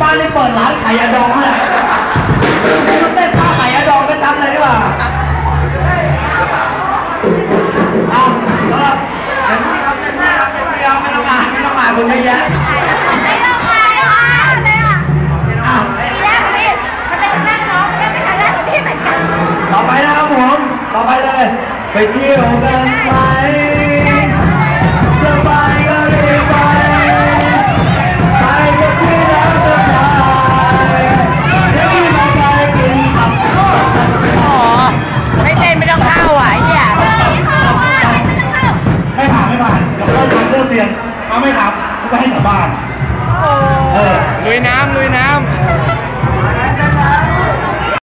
บ้านนี่เปิดร้านขายยาดองเมื่อไหร่เต้นท่าขายยาดองไม่ทันเลยดีกว่าเอาแล้วเดี๋ยวนี้ครับเดี๋ยวนี้ครับเดี๋ยวนี้ครับไม่ต้องมาไม่ต้องมาคนเยอะแยะต่อไปนะครับผม ต่อไปเลย ไปเที่ยวกันไหมียนเขาไม่รับเขาก็ให้กลับบ้าน เออ ลุยน้ำลุย